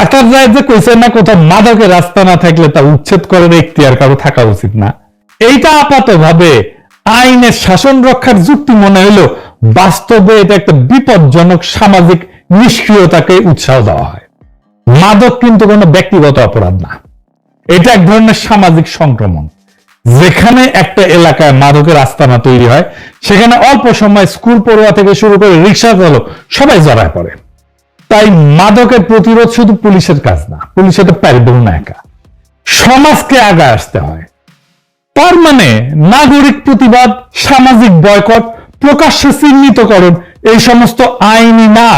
Doctor Zahed যে কইছেন না কোথাও মাদকের রাস্তা না থাকলে তা উচ্ছেদ করার এখতিয়ার কারও থাকা উচিত না। এইটা আপাত ভাবে আইনের শাসন রক্ষার যুক্তি মনে হইল বাস্তবে এটা একটা বিপজ্জনক সামাজিক নিষ্ক্রিয়তাকে উৎসাহ দেওয়া হয়। মাদক কিন্তু কোনো ব্যক্তিগত অপরাধ না। এটা এক ধরনের সামাজিক সংক্রমণ। যেখানে একটা এলাকায় মাদকের আস্তানা তৈরি হয়, সেখানে অল্প সময় স্কুল পড়ুয়া থেকে শুরু করে রিক্সা চালক সবাই জড়ায় পড়ে। তাই মাদকের প্রতিরোধ শুধু পুলিশের কাজ না, পুলিশ এটা পারবেও না একা। সমাজকে আগে আসতে হয়। তার মানে নাগরিক প্রতিবাদ, সামাজিক বয়কট, প্রকাশ্যে চিহ্নিতকরণ, এই সমস্ত আইনি না,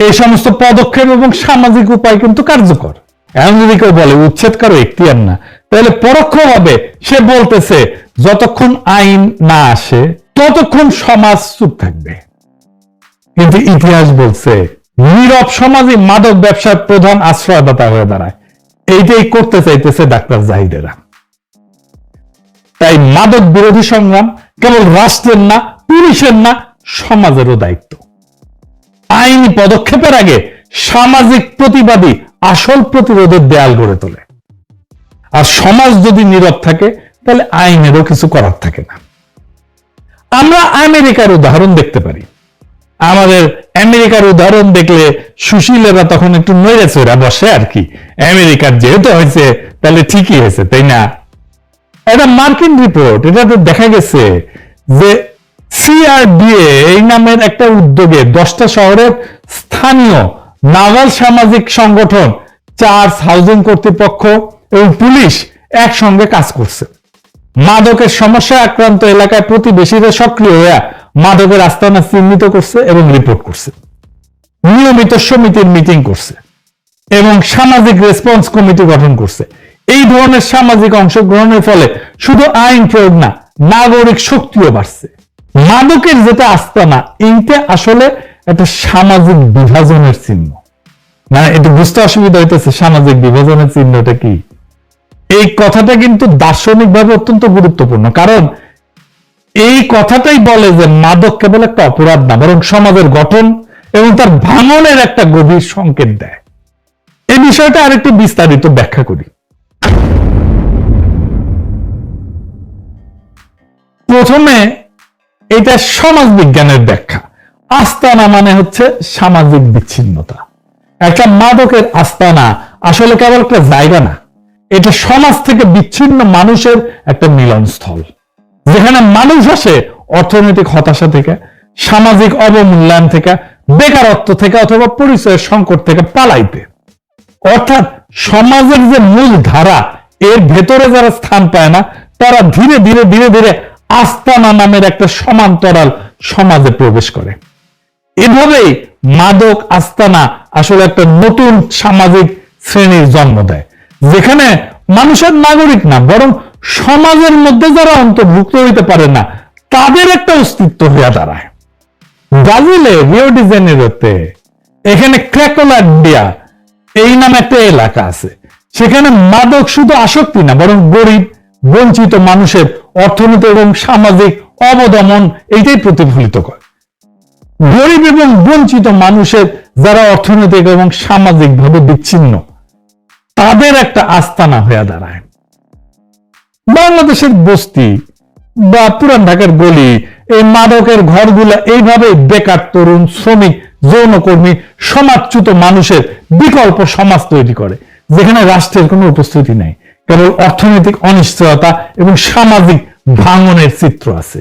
এই সমস্ত পদক্ষেপ এবং সামাজিক উপায় কিন্তু কার্যকর। এমন যদি কেউ বলে উচ্ছেদ কারও, এখতিয়ার না, তাহলে পরোক্ষভাবে সে বলতেছে, যতক্ষণ আইন না আসে, ততক্ষণ সমাজ চুপ থাকবে। কিন্তু ইতিহাস বলছে নীরব সমাজই মাদক ব্যবসার প্রধান আশ্রয়দাতা হয়ে দাঁড়ায়। এইটাই করতে চাইতেছে ডাক্তার জাহিদেরা। তাই মাদক বিরোধী সংগ্রাম কেবল রাষ্ট্রের না, পুলিশের না, সমাজেরও দায়িত্ব। আইনি পদক্ষেপের আগে সামাজিক প্রতিবাদী আসল প্রতিরোধের দেয়াল গড়ে তোলে। আর সমাজ যদি নীরব থাকে, তাহলে আইনেরও কিছু করার থাকে না। আমরা আমেরিকার উদাহরণ দেখতে পারি। আমাদের আমেরিকার উদাহরণ দেখলে সুশীলেরা তখন একটু নড়ে চড়া বসে আর কি। আমেরিকার যেহেতু হয়েছে, তাহলে ঠিকই হয়েছে, তাই না? এটা মার্কিন রিপোর্ট এটাতে দেখা গেছে যে সিআরডিএ এই নামের একটা উদ্যোগে দশটা শহরের স্থানীয় নাগাল সামাজিক সংগঠন, চার্চ, হাউজিং কর্তৃপক্ষ এবং পুলিশ একসঙ্গে কাজ করছে। মাদকের সমস্যায় আক্রান্ত এলাকায় প্রতিবেশীরা সক্রিয় হয়ে মাদকের আস্তানা চিহ্নিত করছে এবং রিপোর্ট করছে। নিয়মিত সমিতির মিটিং করছে এবং সামাজিক রেসপন্স কমিটি গঠন করছে। এই ধরনের সামাজিক অংশগ্রহণের ফলে শুধু আইন প্রয়োগ না, নাগরিক শক্তিও বাড়ছে। মাদকের যেটা আস্তানা, এইটা আসলে একটা সামাজিক বিভাজনের চিহ্ন। মানে এটা বুঝতে অসুবিধা হইতেছে, সামাজিক বিভাজনের চিহ্নটা কি? এই কথাটা কিন্তু দার্শনিকভাবে অত্যন্ত গুরুত্বপূর্ণ। কারণ এই কথাটাই বলে যে মাদক কেবল একটা অপরাধ না, বরং সমাজের গঠন এবং তার ভাঙনের একটা গভীর সংকেত দেয়। এই বিষয়টা আরেকটু বিস্তারিত ব্যাখ্যা করি। প্রথমে এটা সমাজ বিজ্ঞানের ব্যাখ্যা। আস্তানা মানে হচ্ছে সামাজিক বিচ্ছিন্নতা। একটা মাদকের আস্তানা আসলে কেবল একটা জায়গা না, এটা সমাজ থেকে বিচ্ছিন্ন মানুষের একটা মিলনস্থল। যেখানে মানুষ আসে অর্থনৈতিক হতাশা থেকে, সামাজিক অবমূল্যায়ন থেকে, বেকারত্ব থেকে অথবা পরিচয়ের সংকট থেকে পালাইতে। অর্থাৎ সমাজের যে মূল ধারা, এর ভেতরে যারা স্থান পায় না, তারা ধীরে ধীরে ধীরে ধীরে আস্তানা নামের একটা সমান্তরাল সমাজে প্রবেশ করে। এভাবেই মাদক আস্তানা আসলে একটা নতুন সামাজিক শ্রেণির জন্ম দেয়, যেখানে মানুষের নাগরিক না, বরং সমাজের মধ্যে যারা অন্তর্ভুক্ত হইতে পারে না, তাদের একটা অস্তিত্ব হইয়া দাঁড়ায়। ব্রাজিলে, রিও এখানে ক্র্যাকোলাডিয়া এই নামে একটা এলাকা আছে। সেখানে মাদক শুধু আসক্তি না, বরং গরিব, বঞ্চিত মানুষের অর্থনীতি এবং সামাজিক অবদমন এইটাই প্রতিফলিত করে। গরিব এবং বঞ্চিত মানুষের যারা অর্থনৈতিক এবং সামাজিকভাবে বিচ্ছিন্ন, তাদের একটা আস্তানা হয়ে দাঁড়ায়। বাংলাদেশের বস্তি বা পুরান ঢাকার গলি, এই মাদকের ঘরগুলা এইভাবে বেকার তরুণ, শ্রমিক, যৌনকর্মী, সমাজচ্যুত মানুষের বিকল্প সমাজ তৈরি করে, যেখানে রাষ্ট্রের কোনো উপস্থিতি নেই। কেবল অর্থনৈতিক অনিশ্চয়তা এবং সামাজিক ভাঙনের চিত্র আছে।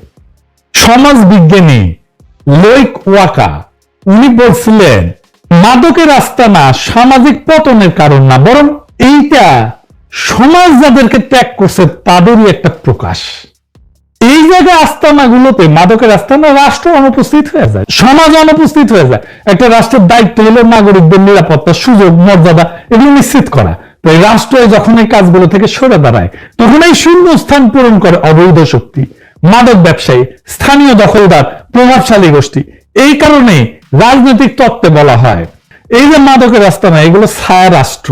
সমাজ বিজ্ঞানী লোইক ওয়াকা, উনি বলছিলেন, মাদকের আস্তানা সামাজিক পতনের কারণ না, বরং এইটা সমাজ যাদেরকে ত্যাগ করছে তাদেরই একটা প্রকাশ। এই জায়গায় আস্তানাগুলোতে, মাদকের আস্তানা রাষ্ট্র অনুপস্থিত হয়ে যায়, সমাজ অনুপস্থিত হয়ে যায়। একটা রাষ্ট্রের দায়িত্ব হলো নাগরিকদের নিরাপত্তা, সুযোগ, মর্যাদা এগুলো নিশ্চিত করা। তো এই রাষ্ট্র যখন এই কাজগুলো থেকে সরে দাঁড়ায়, তখন এই শূন্য স্থান পূরণ করে অবৈধ শক্তি, মাদক ব্যবসায়ী, স্থানীয় দখলদার, প্রভাবশালী গোষ্ঠী। এই কারণে রাজনৈতিক তত্ত্বে বলা হয়, এই যে মাদকের আস্তানা, এগুলো ছায়া রাষ্ট্র।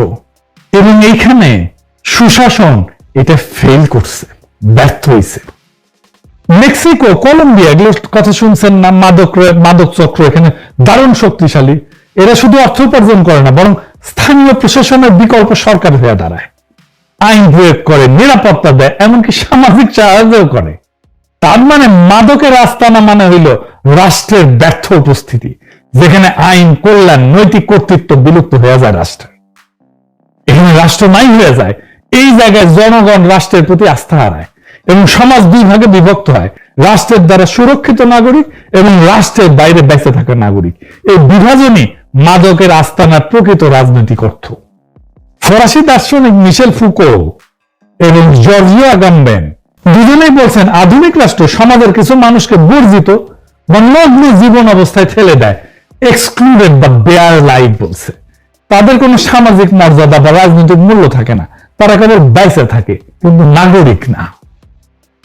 এবং এইখানে সুশাসন, এটা ফেল করছে, ব্যর্থ হয়েছে মেক্সিকো, কলম্বিয়া, এগুলো কথা শুনছেন না, মাদক মাদক চক্র এখানে দারুণ শক্তিশালী। এরা শুধু অর্থ উপার্জন করে না, বরং স্থানীয় প্রশাসনের বিকল্প সরকার হয়ে দাঁড়ায়। আইন প্রয়োগ করে, নিরাপত্তা দেয়, এমনকি সামাজিক সাহায্য করে। তার মানে মাদকের আস্তানা মানে হইল রাষ্ট্রের ব্যর্থ উপস্থিতি, যেখানে আইন, কল্যাণ, নৈতিক কর্তৃত্ব বিলুপ্ত হয়ে যায় রাষ্ট্রে এখানে রাষ্ট্র নাই হয়ে যায় এই জায়গায় জনগণ রাষ্ট্রের প্রতি আস্থা হারায় এবং সমাজ দুই ভাগে বিভক্ত হয়। রাষ্ট্রের দ্বারা সুরক্ষিত নাগরিক এবং রাষ্ট্রের বাইরে বেঁচে থাকা নাগরিক। এই বিভাজনই মাদকের আস্তানার প্রকৃত রাজনৈতিক অর্থ। ফরাসি দার্শনিক মিশেল ফুকো এবং জর্জিও আগাম্বেন দুজনেই বলছেন, আধুনিক রাষ্ট্র সমাজের কিছু মানুষকে বর্জিত বা নগ্ন জীবন অবস্থায় ঠেলে দেয়। এক্সক্লুডেড বা বেয়ার লাইফ বলছে। তাদের কোনো সামাজিক মর্যাদা বা রাজনৈতিক মূল্য থাকে না। তারা কেবল বেঁচে থাকে, কিন্তু নাগরিক না।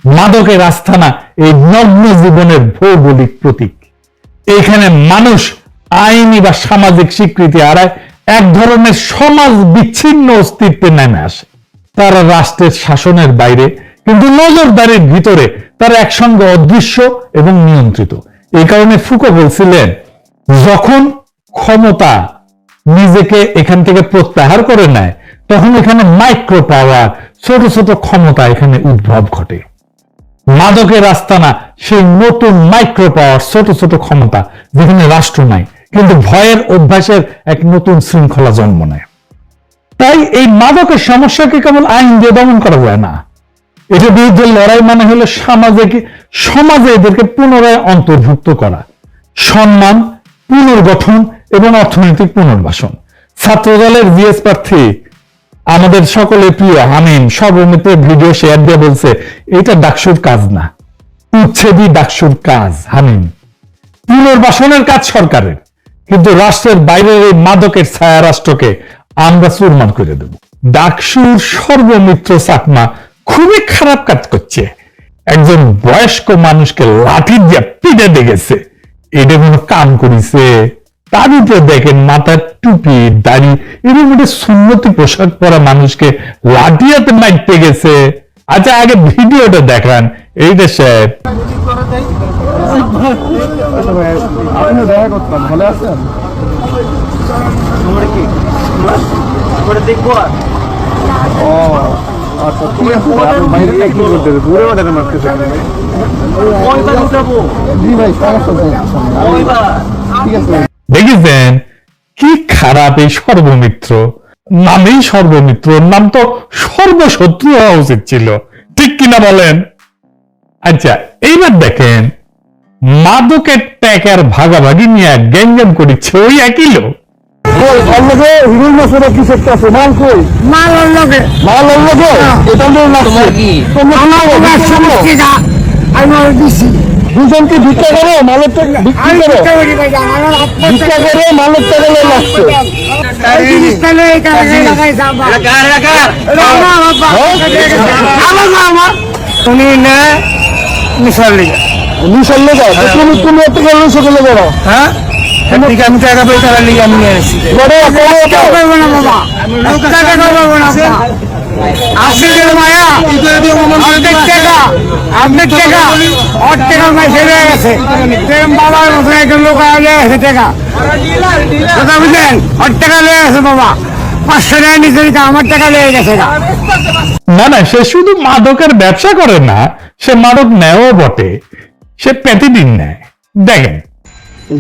মাদকের আস্থানা এই নগ্ন জীবনের ভৌগোলিক প্রতীক। এইখানে মানুষ আইনি বা সামাজিক স্বীকৃতি হারায়, এক ধরনের সমাজ বিচ্ছিন্ন অস্তিত্বে নেমে আসে। তারা রাষ্ট্রের শাসনের বাইরে, কিন্তু নজরদারির ভিতরে তারা একসঙ্গে অদৃশ্য এবং নিয়ন্ত্রিত। এই কারণে ফুকো বলছিলেন, যখন ক্ষমতা নিজেকে এখান থেকে প্রত্যাহার করে নেয় তখন এখানে মাইক্রো পাওয়ার ছোট ছোট ক্ষমতা এখানে উদ্ভব ঘটে। মাদকের আস্তানা, সেই নতুন মাইক্রো পাওয়ার ছোট ছোট ক্ষমতা যেখানে রাষ্ট্র নাই, কিন্তু ভয়ের অভ্যাসের এক নতুন শৃঙ্খলা জন্ম নেয়। তাই এই মাদকের সমস্যাকে কেবল আইন দিয়ে দমন করা যায় না। এটার বিরুদ্ধে লড়াই মানে হলো সামাজিক, সমাজে এদেরকে পুনরায় অন্তর্ভুক্ত করা। সম্মান, পুনর্গঠন এবং অর্থনৈতিক পুনর্বাসন। ছাত্রদলের জিএস প্রার্থী আমাদের সকলের প্রিয় আমিন সর্বমিত্রের ভিডিও শেয়ার দিয়ে বলছে, এটা ডাকসুর কাজ না। উচ্ছেদই ডাকসুর কাজ, হামিম। পুনর্বাসনের কাজ সরকারের, কিন্তু রাষ্ট্রের বাইরের এই মাদকের ছায়া রাষ্ট্রকে আমরা চুরমার করে দেব। ডাকসুর সর্বমিত্র চাকমা খুবই খারাপ কাজ করছে। একজন বয়স্ক মানুষকে লাঠি দিয়ে পিটে দেখেছে। এটা কোনো কাম করিছে? তার উপরে দেখেন মাথার টুপি দাড়ি এরকম একটা সুন্নতি পোশাক পরা মানুষকে লাঠিয়াতে মাইতে গেছে। আচ্ছা আগে ভিডিওটা দেখান। সাহেব করতাম ভালো আছেন ও আচ্ছা। ঠিক আছে। দেখেছেন? কি খারাপ এই সর্বমিত্র? নামেই সর্বমিত্র নাম তো সর্বশত্রু হওয়া উচিত ছিল। ঠিক কিনা বলেন? আচ্ছা এইবার দেখেন মাদকের ট্যাকার ভাগাভাগি নিয়ে গ্যাঞ্জাম করিচ্ছে ওই একই লোক। কি? আমার দিছি। দুজন কি ভিক্ষা করো মালের ভিক্ষা করি। মালের টাকা লাগছে তুমি না মিশাল লিগা মিশন লেগা তুমি তুমি এত করে সকলে করো হ্যাঁ আমি টাকা পয়সা লিগে নিয়ে আসছি টাকা। টাকা মাই ফেলে গেছে। প্রেম বাবার মতো একজন লোক গেছে টাকা। কথা বুঝলেন? টাকা লেগে গেছে বাবা। পাঁচশো টাকা নিচে আমার টাকা লেগে গেছে না না সে শুধু মাদকের ব্যবসা করে না সে মাদক নেয়ও বটে। সে প্রতিদিন নেয়। দেখেন।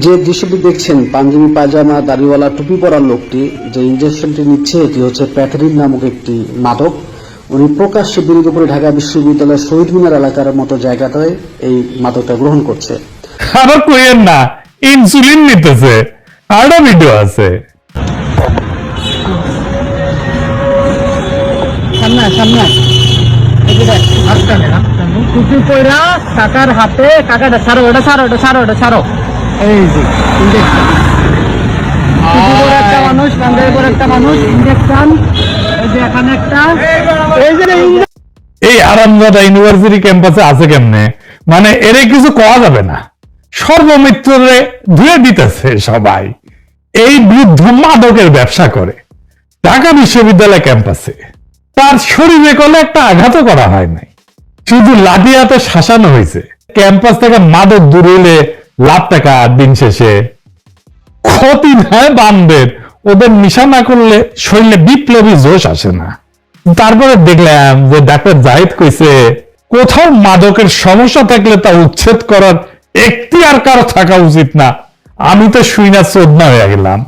যে দৃশ্যটি দেখছেন পাঞ্জাবি পায়জামা দাড়িওয়ালা টুপি পরা লোকটি যে ইঞ্জেকশনটি নিচ্ছে এটি হচ্ছে প্যাথরিন নামক একটি মাদক। উনি প্রকাশ্যে করে ঢাকা বিশ্ববিদ্যালয়ের শহীদ মিনার এলাকার মতো জায়গাটায় এই মাদকটা গ্রহণ করছে। আবার কইেন না ইনসুলিন নিতেছে আরও ভিডিও আছে। সামনে সামনে। টুপি পয়রা কাকার হাতে কাকাটা ওটা ওটা ওটা ছাড়ো। এই যে ইঞ্জেকশন একটা মানুষ কান্দের একটা মানুষ ইঞ্জেকশন এই আরামদাদা ইউনিভার্সিটি ক্যাম্পাসে আছে কেমনে? মানে এরে কিছু কওয়া যাবে না। সর্বমিত্রে ধুয়ে দিতেছে সবাই। এই বৃদ্ধ মাদকের ব্যবসা করে ঢাকা বিশ্ববিদ্যালয় ক্যাম্পাসে তার শরীরে কোনো একটা আঘাতও করা হয় নাই। শুধু লাঠি শাসানো হয়েছে। ক্যাম্পাস থেকে মাদক দূরে লাখ টাকা দিন শেষে ক্ষতি নয় বামদের। ওদের নিশা না করলে শরীরে বিপ্লবী জোশ আসে না। তারপরে দেখলাম যে ডাক্তার জাহিদ কইছে কোথাও মাদকের সমস্যা থাকলে তা উচ্ছেদ করার একটি আর কারও থাকা উচিত না। আমি তো শুই না চোদনা হয়ে গেলাম।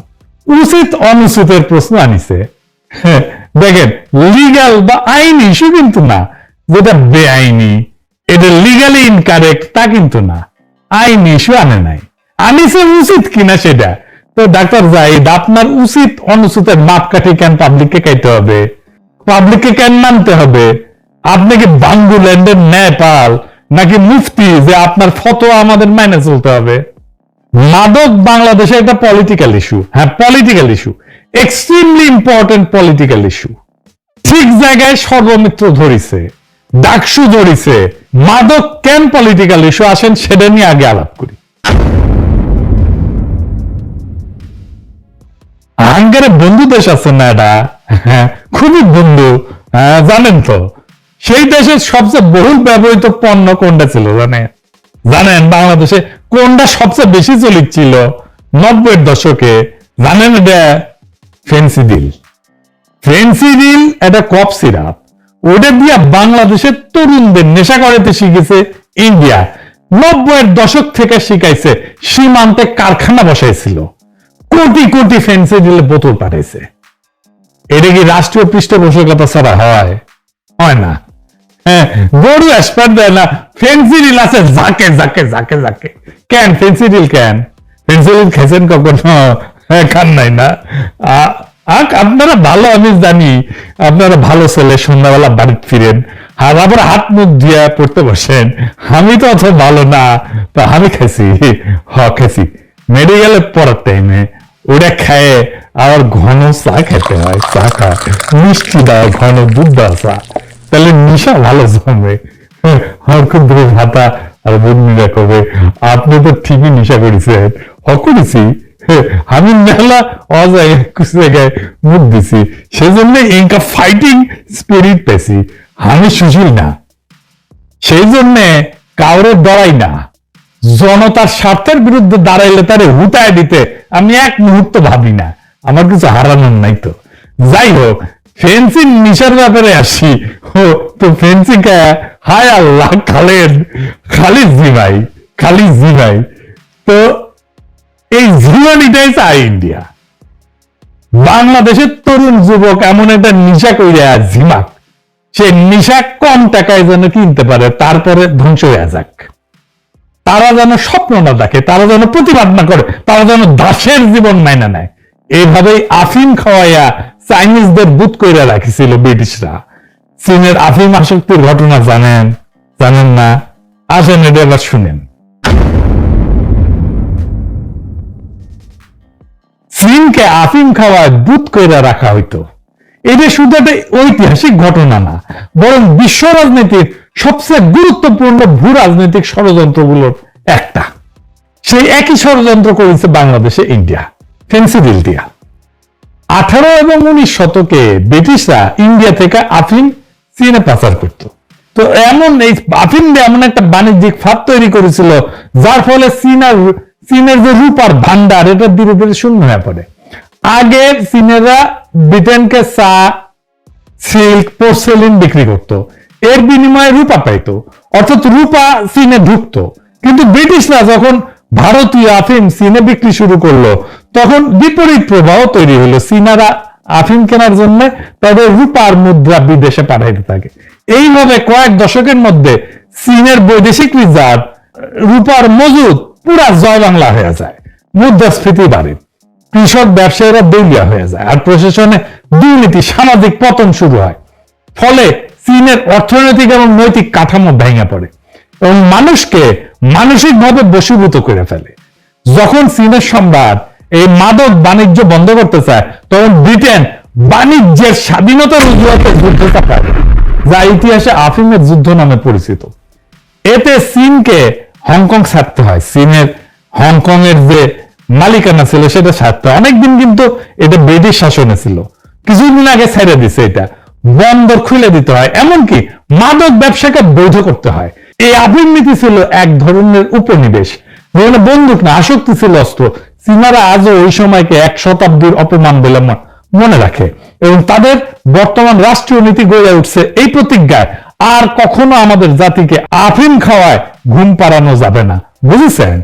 উচিত অনুচিতের প্রশ্ন আনিছে। হ্যাঁ, দেখেন লিগাল বা আইনি ইস্যু কিন্তু না। যেটা বেআইনি এটা লিগালি ইনকারেক্ট তা কিন্তু না। আইনি ইস্যু আনে নাই। আনিছে উচিত কিনা সেটা। তো ডাক্তার জাহিদ, আপনার উচিত অনুচিতের মাপকাঠি কেন পাবলিককে খাইতে হবে? পাবলিককে কেন মানতে হবে? আপনি কি বাঙ্গুল্যান্ডের নেপাল নাকি মুফতি যে আপনার ফতোয়া আমাদের মাইনে চলতে হবে? মাদক বাংলাদেশে একটা পলিটিক্যাল ইস্যু হ্যাঁ political issue extremely important political issue ঠিক জায়গায় সর্বমিত্র ধরিছে, ডাকসু ধরিছে, মাদক কেন পলিটিক্যাল ইস্যু আসেন সেটা নিয়ে আগে আলাপ করি। হাঙ্গারে বন্ধু দেশ আছে না এটা হ্যাঁ, খুবই বন্ধু। হ্যাঁ, জানেন তো সেই দেশের সবচেয়ে বহুল ব্যবহৃত পণ্য কোনটা ছিল জানেন? জানেন বাংলাদেশে কোনটা সবচেয়ে বেশি চলিচ্ছিল নব্বইয়ের দশকে জানেন এটা? ফেন্সিডিল ফেন্সিডিল এটা কপ সিরাপ। ওটা দিয়া বাংলাদেশের তরুণদের নেশা করাতে শিখেছে ইন্ডিয়া। নব্বইয়ের দশক থেকে শিখাইছে সীমান্তে কারখানা বসাইছিল। কোটি কোটি ফেন্সিডিলের বোতল পাঠাইছে। এটা কি রাষ্ট্রীয় পৃষ্ঠপোষকতা ছাড়া হয়? হয় না। হ্যাঁ গরু দেয় না। ফেন্সিডিল আছে কেন? ফেন্সিডিল কেন? ফেন্সিডিল খেয়েছেন কখনো? হ্যাঁ, খান নাই না। আপনারা ভালো আমি জানি। আপনারা ভালো ছেলে সন্ধ্যাবেলা বাড়িতে ফিরেন। আর আবার হাত মুখ দিয়ে পড়তে বসেন। আমি তো অত ভালো না। তো আমি খাইছি হ খাইছি মেডিকেলে পড়ার টাইমে ওটা খায় আবার ঘন চা খেতে হয় চা খা মিষ্টি দেওয়া ঘন দুধ চা। তাহলে নিশা ভালো জমে আমার খুব দূরে ভাতা আর বন্ধুরা কবে? আপনি তো ঠিকই নেশা করেছেন। হ করেছি হ্যাঁ, আমি মেলা অজায় কিছু জায়গায় মুখ দিছি। সেজন্য ইনকা ফাইটিং স্পিরিট পেয়েছি। আমি সুশীল না। সেই জন্যে কাউরে ডরাই না। জনতার স্বার্থের বিরুদ্ধে দাঁড়াইলে তারে হুতায় দিতে আমি এক মুহূর্ত ভাবি না। আমার কিছু হারানোর নাই তো। যাই হোক ফেন্সিং নিশার ব্যাপারে আসি। ও তো ফেন্সিং হায় আল্লাহ, খালেদ খালি জি ভাই খালি জি ভাই। তো এই জীবনীটাই চাই ইন্ডিয়া। বাংলাদেশের তরুণ যুবক এমন একটা নিশা কইরা ঝিমাক। সে নিশা কম টাকায় যেন কিনতে পারে, তারপরে ধ্বংস হয়ে যাক। তারা যেন স্বপ্ন না দেখে, তারা যেন প্রতিবাদ না করে, তারা যেন দাসের জীবন মাইনা নেয়। এইভাবেই আফিম খাওয়াইয়া চাইনিজদের বুথ কইরা রাখিছিল ব্রিটিশরা। চীনের আফিম আসক্তির ঘটনা জানেন? জানেন না? আসেন এটা এবার শুনেন। চীনকে আফিম খাওয়ায় বুথ কইরা রাখা হইতো। এটা শুধু একটা ঐতিহাসিক ঘটনা না, বরং বিশ্ব রাজনীতির সবচেয়ে গুরুত্বপূর্ণ ভূ রাজনৈতিক ষড়যন্ত্রগুলোর একটা। সেই একই ষড়যন্ত্র করেছে বাংলাদেশে ইন্ডিয়া ফেন্সিডিল দিয়া আঠারো এবং উনিশ শতকে ব্রিটিশরা ইন্ডিয়া থেকে আফিম চীনে পাচার করত। তো এমন এই আফিম এমন একটা বাণিজ্যিক ফাঁদ তৈরি করেছিল, যার ফলে চীনার, চীনের যে রূপার ভান্ডার এটা ধীরে ধীরে শূন্য হয়ে পড়ে। আগে চীনেরা ব্রিটেনকে চা, সিল্ক, পোর্সেলিন বিক্রি করত। এর বিনিময়ে রূপা পাইতো। অর্থাৎ রূপা চীনে ঢুকতো। কিন্তু ব্রিটিশরা যখন ভারতীয় আফিম চীনে বিক্রি শুরু করল, তখন বিপরীত প্রবাহ তৈরি হলো। চীনারা আফিম কেনার জন্য তাদের রূপার মুদ্রা বিদেশে পাঠাইতে থাকে। এইভাবে কয়েক দশকের মধ্যে চীনের বৈদেশিক রিজার্ভ রূপার মজুদ পুরা জয় বাংলা হয়ে যায়। মুদ্রাস্ফীতি বাড়ে। কৃষক ব্যবসায়ীরা দেউলিয়া হয়ে যায় আর প্রশাসনে দুর্নীতি, সামাজিক পতন শুরু হয়। ফলে চীনের অর্থনৈতিক এবং নৈতিক কাঠামো ভেঙে পড়ে এবং মানুষকে মানসিকভাবে বশীভূত করে ফেলে। যখন চীনের সম্রাট এই মাদক বাণিজ্য বন্ধ করতে চায়, তখন ব্রিটেন বাণিজ্যের স্বাধীনতার অজুহাতে যুদ্ধ চাপায়, যা ইতিহাসে আফিমের যুদ্ধ নামে পরিচিত। এতে চীনকে হংকং ছাড়তে হয়। চীনের হংকং এর যে মালিকানা ছিল, সেটা হয় অনেকদিন কিন্তু এটা ব্রিটিশ শাসনে ছিল। কিছুদিন আগে ছেড়ে দিছে এটা। বন্দর খুলে দিতে হয়। এমনকি মাদক ব্যবসাকে বৈধ করতে হয়। এই আফিম নীতি ছিল এক ধরনের উপনিবেশ। বন্দুক না, আসক্তি ছিল অস্ত্র। চীনারা আজও ওই সময়কে এক শতাব্দীর অপমান বলে মনে রাখে। এবং তাদের বর্তমান রাষ্ট্রীয় নীতি গড়ে উঠছে এই প্রতিজ্ঞায়। আর কখনো আমাদের জাতিকে আফিম খাওয়ায় ঘুম পাড়ানো যাবে না। বুঝেছেন?